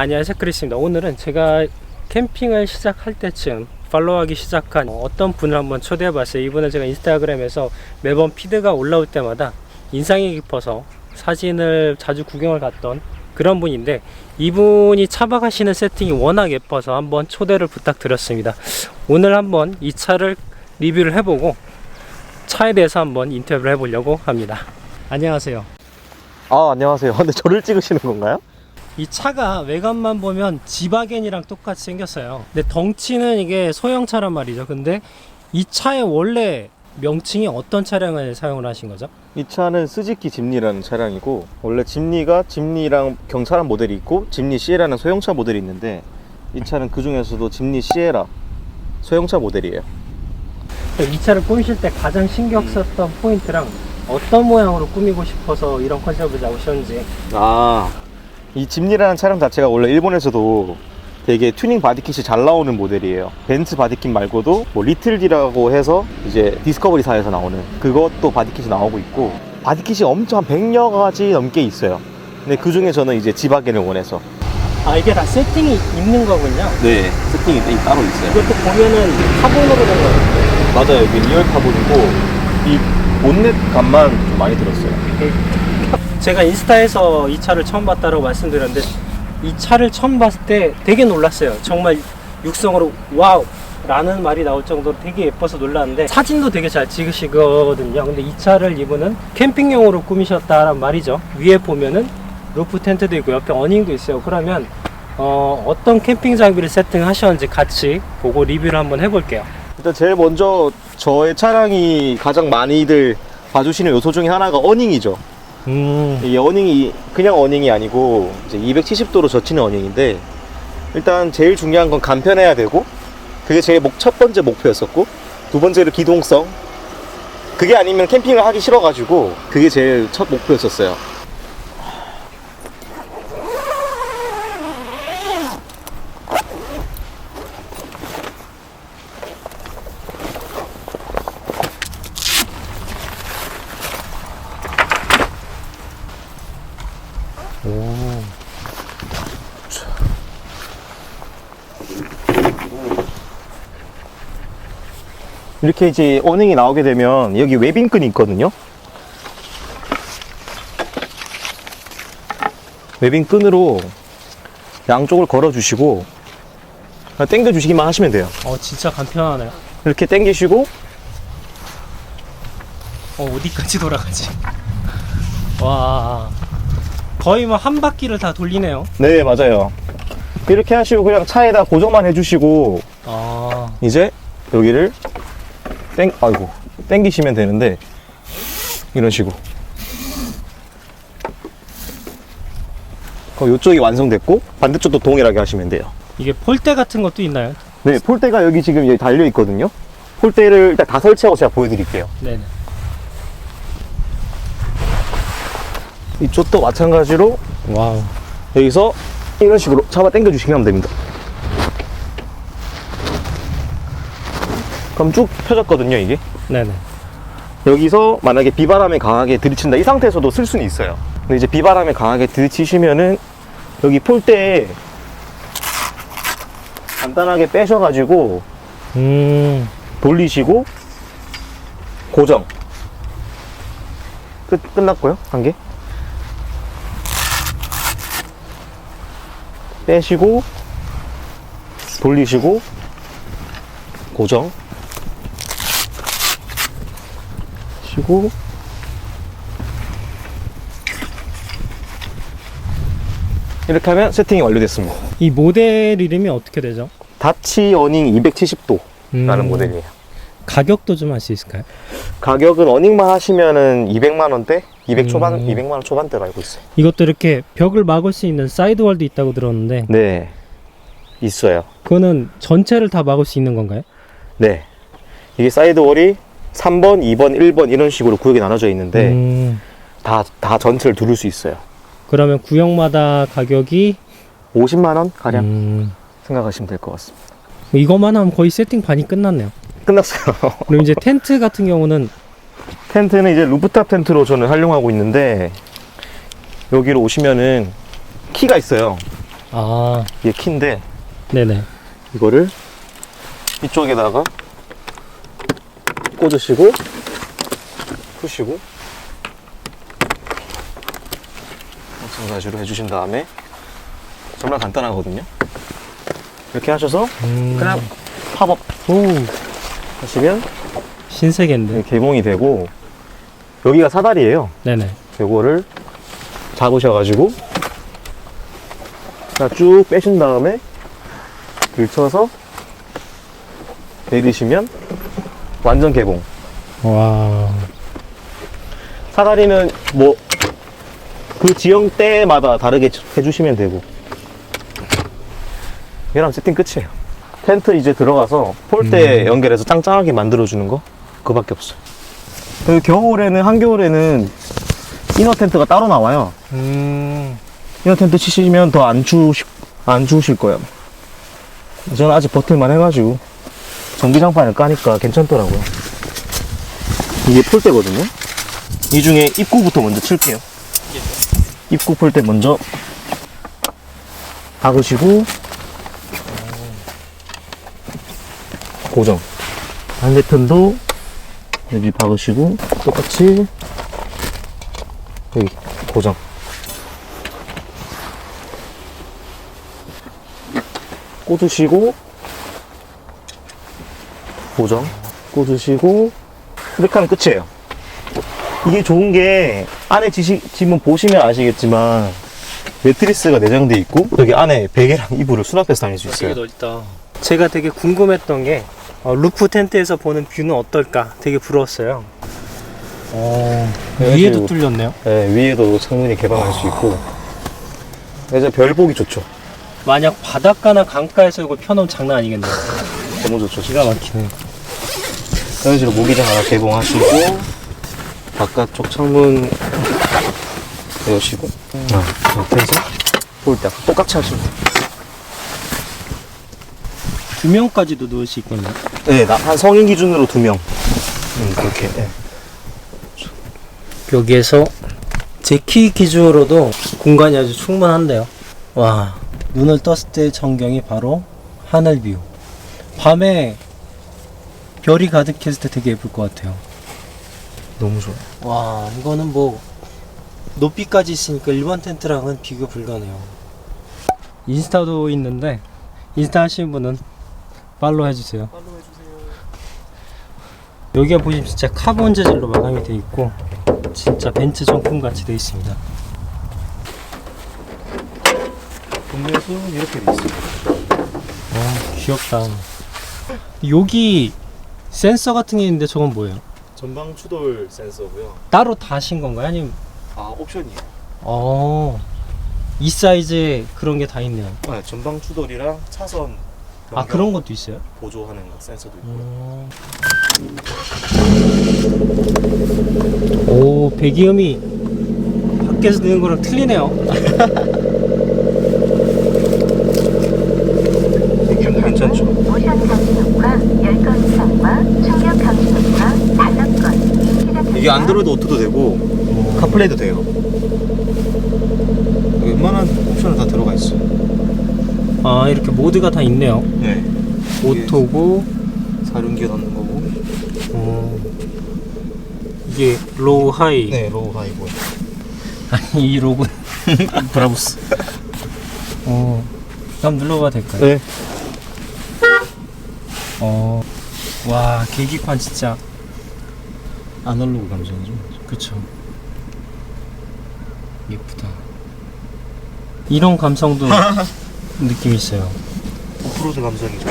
안녕하세요 크리스입니다. 오늘은 제가 캠핑을 시작할 때쯤 팔로우하기 시작한 어떤 분을 한번 초대해 봤어요. 이분은 제가 인스타그램에서 매번 피드가 올라올 때마다 인상이 깊어서 사진을 자주 구경을 갔던 그런 분인데 이분이 차박하시는 세팅이 워낙 예뻐서 한번 초대를 부탁드렸습니다. 오늘 한번 이 차를 리뷰를 해보고 차에 대해서 한번 인터뷰를 해보려고 합니다. 안녕하세요. 아 안녕하세요. 근데 저를 찍으시는 건가요? 이 차가 외관만 보면 지바겐이랑 똑같이 생겼어요. 근데 덩치는 이게 소형차란 말이죠. 근데 이 차의 원래 명칭이 어떤 차량을 사용을 하신 거죠? 이 차는 스즈키 짐니라는 차량이고 원래 짐니가 짐니랑 경차란 모델이 있고 짐니 시에라는 소형차 모델이 있는데 이 차는 그 중에서도 짐니 시에라 소형차 모델이에요. 이 차를 꾸미실 때 가장 신경 썼던 포인트랑 어떤 모양으로 꾸미고 싶어서 이런 컨셉을 잡으셨는지 아, 이 짐니라는 차량 자체가 원래 일본에서도 되게 튜닝 바디킷이 잘 나오는 모델이에요. 벤츠 바디킷 말고도 뭐 리틀디라고 해서 이제 디스커버리사에서 나오는 그것도 바디킷이 나오고 있고 바디킷이 엄청 한 100여 가지 넘게 있어요. 근데 그 중에 저는 이제 지바겐을 원해서 아 이게 다 세팅이 있는 거군요. 네, 세팅이 따로 있어요. 이것도 보면은 카본으로 된 거예요. 맞아요. 이게 리얼 카본이고 이 본넷 값만 좀 많이 들었어요. 제가 인스타에서 이 차를 처음 봤다고 말씀드렸는데 이 차를 처음 봤을 때 되게 놀랐어요. 정말 육성으로 와우 라는 말이 나올 정도로 되게 예뻐서 놀랐는데 사진도 되게 잘 찍으시거든요. 근데 이 차를 이분은 캠핑용으로 꾸미셨다란 말이죠. 위에 보면은 루프 텐트도 있고 옆에 어닝도 있어요. 그러면 어, 어떤 캠핑 장비를 세팅하셨는지 같이 보고 리뷰를 한번 해볼게요. 일단 제일 먼저 저의 차량이 가장 많이들 봐주시는 요소 중에 하나가 어닝이죠. 음, 이 어닝이 그냥 어닝이 아니고 이제 270도로 젖히는 어닝인데 일단 제일 중요한 건 간편해야 되고 그게 제일 목, 첫 번째 목표였었고 두 번째로 기동성 그게 아니면 캠핑을 하기 싫어가지고 그게 제일 첫 목표였었어요. 이렇게 이제 어닝이 나오게 되면 여기 웨빙끈이 있거든요. 웨빙끈으로 양쪽을 걸어 주시고 당겨 주시기만 하시면 돼요. 어 진짜 간편하네요. 이렇게 당기시고 어, 어디까지 돌아가지? 와, 거의 뭐 한 바퀴를 다 돌리네요. 네 맞아요. 이렇게 하시고 그냥 차에다 고정만 해주시고 아, 이제 여기를 땡 아이고 당기시면 되는데 이런 식으로 그럼 이쪽이 완성됐고 반대쪽도 동일하게 하시면 돼요. 이게 폴대 같은 것도 있나요? 네, 폴대가 여기 지금 여기 달려 있거든요. 폴대를 일단 다 설치하고 제가 보여드릴게요. 네네. 이쪽도 마찬가지로 와우. 여기서 이런 식으로 잡아 당겨 주시면 됩니다. 그럼 쭉 펴졌거든요, 이게. 네네. 여기서 만약에 비바람에 강하게 들이친다 이 상태에서도 쓸 수는 있어요. 근데 이제 비바람에 강하게 들이치시면은 여기 폴대에 간단하게 빼셔가지고 음, 돌리시고 고정. 끝 끝났고요 한 개. 빼시고 돌리시고 고정. 시고 이렇게 하면 세팅이 완료됐습니다. 이 모델 이름이 어떻게 되죠? 다치 어닝 270도라는 음, 모델이에요. 가격도 좀 알 수 있을까요? 가격은 어닝만 하시면은 200만 원대, 200 초반, 음. 200만 원 초반대로 알고 있어요. 이것도 이렇게 벽을 막을 수 있는 사이드월도 있다고 들었는데, 네, 있어요. 그거는 전체를 다 막을 수 있는 건가요? 네, 이게 사이드 월이 3번, 2번, 1번 이런 식으로 구역이 나눠져 있는데 음, 다 다 전체를 두를 수 있어요. 그러면 구역마다 가격이 50만 원 가량 음, 생각하시면 될 것 같습니다. 이것만 하면 거의 세팅 반이 끝났네요. 끝났어요. 그럼 이제 텐트 같은 경우는 텐트는 이제 루프탑 텐트로 저는 활용하고 있는데 여기로 오시면은 키가 있어요. 아, 이게 키인데 네네. 이거를 이쪽에다가 꽂으시고 푸시고 마찬가지로 해주신 다음에 정말 간단하거든요. 이렇게 하셔서 음. 그냥 팝업 오, 하시면 신세계인데. 개봉이 되고 여기가 사다리예요. 네네. 요거를 잡으셔가지고 자, 쭉 빼신 다음에 들쳐서 내리시면 완전 개봉. 와. 사다리는 뭐 그 지형 때마다 다르게 해주시면 되고. 얘랑 세팅 끝이에요. 텐트 이제 들어가서 폴대 연결해서 짱짱하게 만들어주는 거? 그거밖에 없어요. 그리고 겨울에는 한겨울에는 이너 텐트가 따로 나와요. 음. 이너 텐트 치시면 더 안 추우실 안 추우실 거예요. 저는 아직 버틸만 해가지고 전기장판을 까니까 괜찮더라고요. 이게 폴대거든요. 이 중에 입구부터 먼저 칠게요. 입구 폴대 먼저 박으시고 고정. 반대편도 여기 박으시고 똑같이 여기 고정. 꽂으시고 고정 꽂으시고 이렇게 하면 끝이에요 이게 좋은 게 안에 지시, 지금 보시면 아시겠지만 매트리스가 내장돼 있고 여기 안에 베개랑 이불을 수납해서 다닐 수 있어요 넓다. 제가 되게 궁금했던 게 어, 루프 텐트에서 보는 뷰는 어떨까 되게 부러웠어요. 어, 네, 위에도 뚫렸네요. 네, 위에도 창문이 개방할 수 있고 이제 별 보기 좋죠 만약 바닷가나 강가에서 이걸 펴놓으면 장난 아니겠네요. 너무 좋죠 기가 막히네. 이런 식으로 모기장 하나 개봉하시고 바깥쪽 창문 여시고 아, 이렇게 해서 볼때 똑같이 하시면 돼요 두 명까지도 넣을 수 있겠네요. 네, 나- 한 성인 기준으로 두 명. 음, 그렇게. 네. 여기에서 제 키 기준으로도 공간이 아주 충분한데요. 와, 눈을 떴을 때 전경이 바로 하늘 뷰. 밤에 별이 가득했을 때 되게 예쁠 것 같아요. 너무 좋아요. 와, 이거는 뭐 높이까지 있으니까 일반 텐트랑은 비교 불가네요. 인스타도 있는데 인스타 하시는 분은 팔로우 해주세요. 여기가 보시면 진짜 카본 재질로 마감이 돼 있고 진짜 벤츠 정품 같이 돼 있습니다. 국내에서 이렇게 돼 있어요. 와, 귀엽다. 여기 센서 같은 게 있는데 저건 뭐예요? 전방 추돌 센서고요. 따로 다신 건가요? 아니면 아, 옵션이에요. 어, 이 사이즈에 그런 게 다 있네요. 네, 전방 추돌이랑 차선 아 그런 것도 있어요? 보조하는 거 센서도 있고. 음. 오 배기음이 밖에서 듣는 거랑 틀리네요. 이게 괜찮죠? 이게 안드로이드 오토도 되고 카플레이도 돼요. 웬만한 옵션은 다 들어가 있어요. 아 이렇게 모드가 다 있네요. 네. 오토고 사륜기어 넣는 거고. 어, 이게 로우 하이. 네, 로우 하이고. 아니 이 로고. 브라보스. 어. 한번 눌러봐도 될까요? 네. 어. 와 계기판 진짜. 아날로그 감성이죠. 그쵸. 예쁘다. 이런 감성도 느낌 있어요. 오프로드 감성이죠.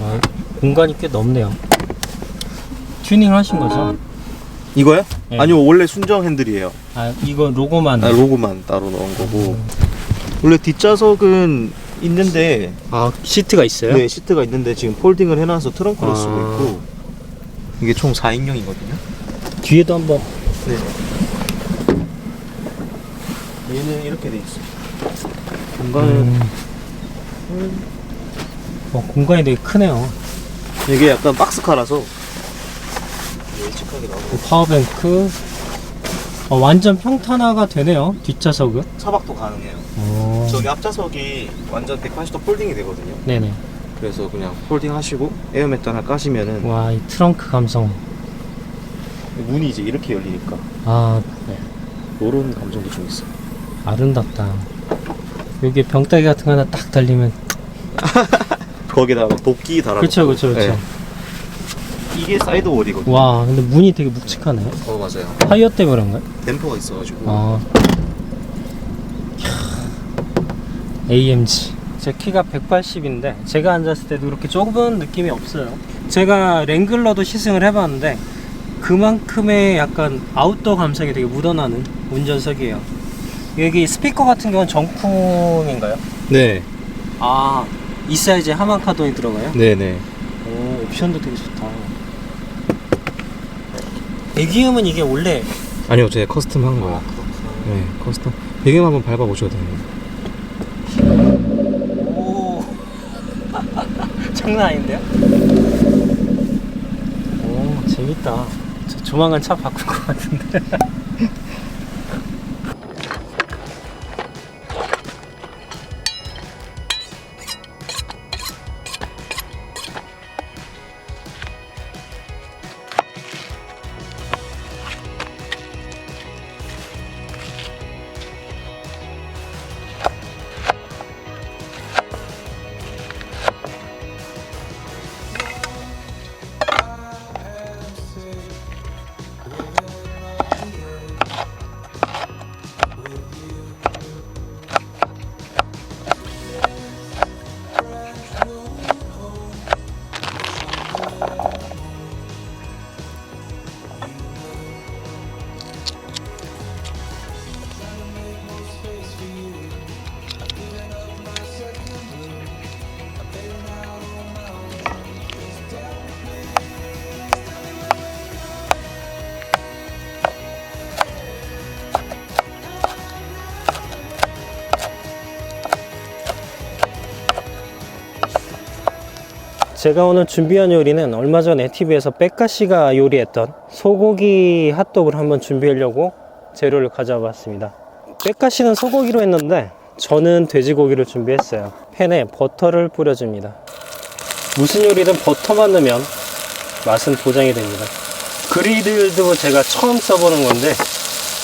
아, 공간이 꽤 넓네요. 튜닝 하신 거죠? 이거요? 네. 아니요, 원래 순정 핸들이에요. 아, 이거 로고만. 아, 로고만 따로 넣은 거고. 원래 뒷좌석은 있는데, 아, 시트가 있어요? 네, 시트가 있는데 지금 폴딩을 해놔서 트렁크로 아. 쓰고 있고, 이게 총 4인용이거든요. 뒤에도 한번. 네. 얘는 이렇게 돼 있어요. 공간은 음. 어, 공간이 되게 크네요. 이게 약간 박스카라서 널찍하게 나오고 파워뱅크. 어, 완전 평탄화가 되네요. 뒷좌석은. 차박도 가능해요. 어. 저기 앞좌석이 완전 180도 폴딩이 되거든요. 네네. 그래서 그냥 폴딩 하시고 에어매트 하나 까시면은 와, 이 트렁크 감성. 문이 이제 이렇게 열리니까 아, 네. 이런 감정도 좀 있어요. 아름답다. 여기 병따기 같은 거 하나 딱 달리면. 거기다가 도끼 달아. 그쵸, 그쵸, 그쵸. 이게 사이드 월이거든요. 와, 근데 문이 되게 묵직하네. 어 맞아요. 타이어 때문에 그런가요? 댐퍼가 있어가지고. 아. AMG. 제 키가 180인데 제가 앉았을 때도 그렇게 좁은 느낌이 없어요. 제가 랭글러도 시승을 해봤는데 그만큼의 약간 아웃도어 감성이 되게 묻어나는 운전석이에요. 여기 스피커 같은 경우는 정품인가요? 네, 아, 이 사이즈에 하만 카돈이 들어가요? 네, 네. 오, 옵션도 되게 좋다. 배기음은 이게 원래 아니요, 제가 커스텀 한 거야. 네, 커스텀. 배경 한번 밟아 보셔도 돼요. 오 장난 아닌데요? 오 재밌다. 저 조만간 차 바꿀 것 같은데. 제가 오늘 준비한 요리는 얼마 전에 TV에서 백가 씨가 요리했던 소고기 핫도그를 한번 준비하려고 재료를 가져와 봤습니다. 백가 씨는 소고기로 했는데 저는 돼지고기를 준비했어요. 팬에 버터를 뿌려줍니다. 무슨 요리든 버터만 넣으면 맛은 보장이 됩니다. 그리들도 제가 처음 써보는 건데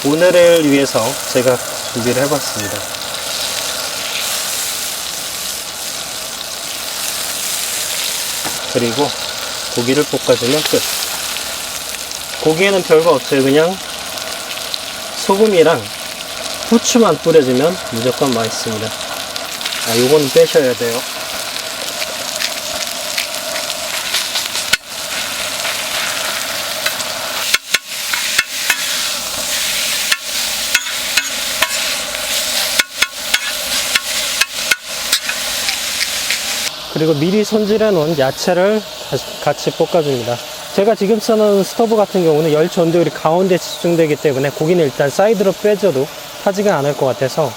오늘을 위해서 제가 준비를 해봤습니다. 그리고 고기를 볶아주면 끝. 고기에는 별거 없어요. 그냥 소금이랑 후추만 뿌려주면 무조건 맛있습니다. 아, 요건 빼셔야 돼요. 그리고 미리 손질해 놓은 야채를 같이 볶아줍니다. 제가 지금 쓰는 스토브 같은 경우는 열 전도율이 가운데 집중되기 때문에 고기는 일단 사이드로 빼줘도 타지가 않을 것 같아서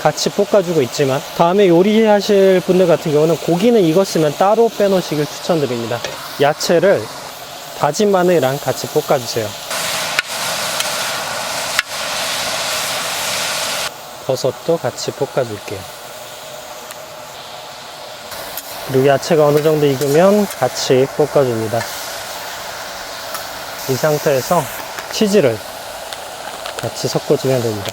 같이 볶아주고 있지만 다음에 요리하실 분들 같은 경우는 고기는 익었으면 따로 빼놓으시길 추천드립니다. 야채를 다진 마늘이랑 같이 볶아주세요. 버섯도 같이 볶아줄게요. 그리고 야채가 어느 정도 익으면 같이 볶아줍니다. 이 상태에서 치즈를 같이 섞어주면 됩니다.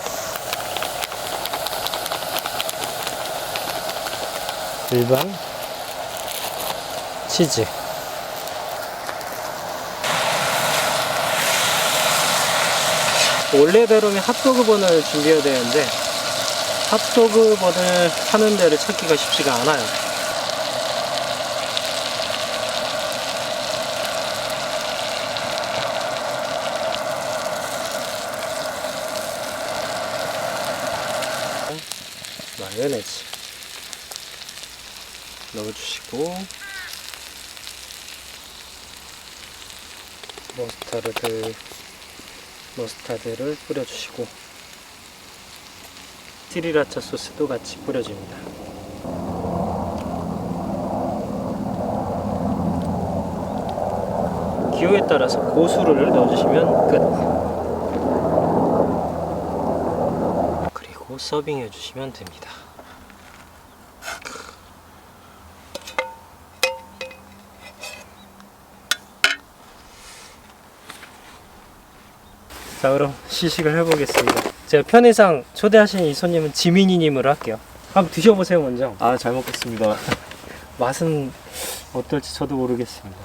일반 치즈. 원래대로면 핫도그 번을 준비해야 되는데 핫도그 번을 파는 데를 찾기가 쉽지가 않아요. 마요네즈 넣어주시고 머스타르드 머스타드를 뿌려주시고 스리라차 소스도 같이 뿌려줍니다. 기호에 따라서 고수를 넣어주시면 끝. 넣고 서빙해 주시면 됩니다. 자 그럼 시식을 해보겠습니다. 제가 편의상 초대하신 이 손님은 지민이님으로 할게요. 한번 드셔보세요 먼저. 아 잘 먹겠습니다. 맛은 어떨지 저도 모르겠습니다.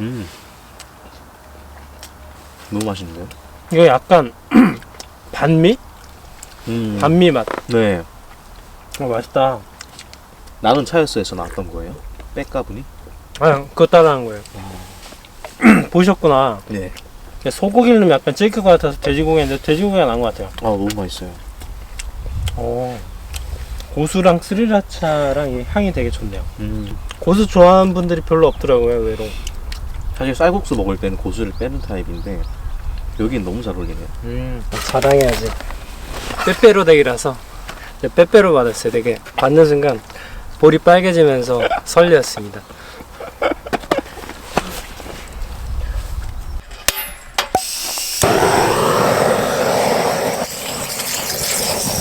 음 너무 맛있는데요? 이거 약간 반미? 음. 반미 맛. 네. 어, 맛있다. 나는 차였어에서 나왔던 거예요? 백가분이? 아, 그거 따라한 거예요. 보셨구나. 네. 넣으면 약간 찔것 같아서 돼지고기인데 돼지고기가 나은 것 같아요. 아 너무 맛있어요. 오. 고수랑 스리라차랑 이 향이 되게 좋네요. 음. 고수 좋아하는 분들이 별로 없더라고요, 의외로. 사실 쌀국수 먹을 때는 고수를 빼는 타입인데 여긴 너무 잘 어울리네요. 음, 자랑해야지. 빼빼로 덱이라서 이제 빼빼로 받았어요. 되게 받는 순간 볼이 빨개지면서 설레었습니다.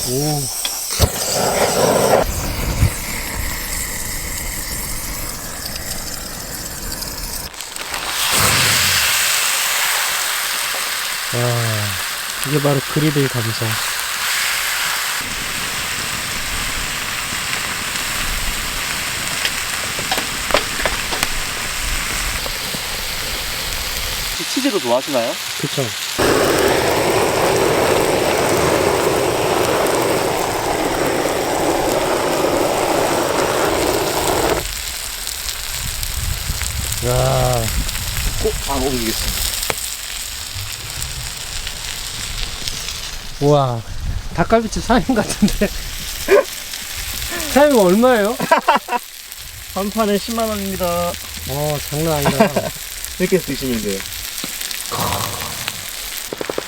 오. 아, 이게 바로 그리들 감성. 치즈도 좋아하시나요? 그쵸. 야, 꼭안 옮기겠습니다. 우와, 닭갈비집 사장님 같은데. 사장님 얼마예요? 한 판에 10만 원입니다. 어, 장난 아니다. 이렇게 드시면 돼요.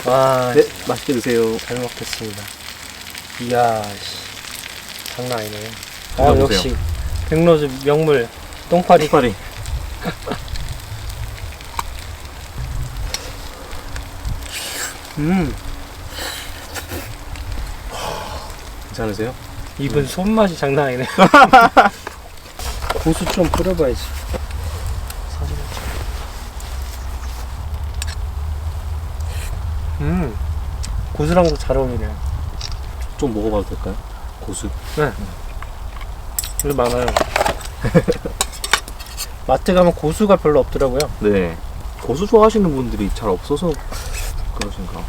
와, 네, 맛있게 드세요. 잘 먹겠습니다. 이야, 씨, 장난 아니네요. 아, 드셔보세요. 역시 백로즈 명물 똥파리. 파리. 음, 괜찮으세요? 입은 손맛이 장난 아니네. 고수 좀 뿌려봐야지. 사진 찍 음, 고수랑도 잘 어울리네요. 좀 먹어봐도 될까요? 고수. 네. 여기 많아요. 마트 가면 고수가 별로 없더라고요. 네. 고수 좋아하시는 분들이 잘 없어서 그러신가.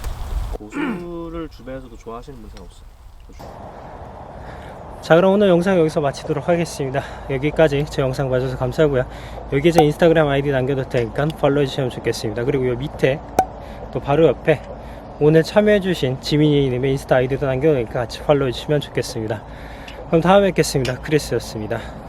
고수를 주변에서도 좋아하시는 분 잘 없어요. 자 그럼 오늘 영상 여기서 마치도록 하겠습니다 여기까지 제 영상 봐주셔서 감사하고요 여기 제 인스타그램 아이디 남겨둘 테니까 팔로우 해주시면 좋겠습니다 그리고 요 밑에 또 바로 옆에 오늘 참여해주신 지민이님의 인스타 아이디도 남겨놓으니까 같이 팔로우 해주시면 좋겠습니다. 그럼 다음에 뵙겠습니다. 크리스였습니다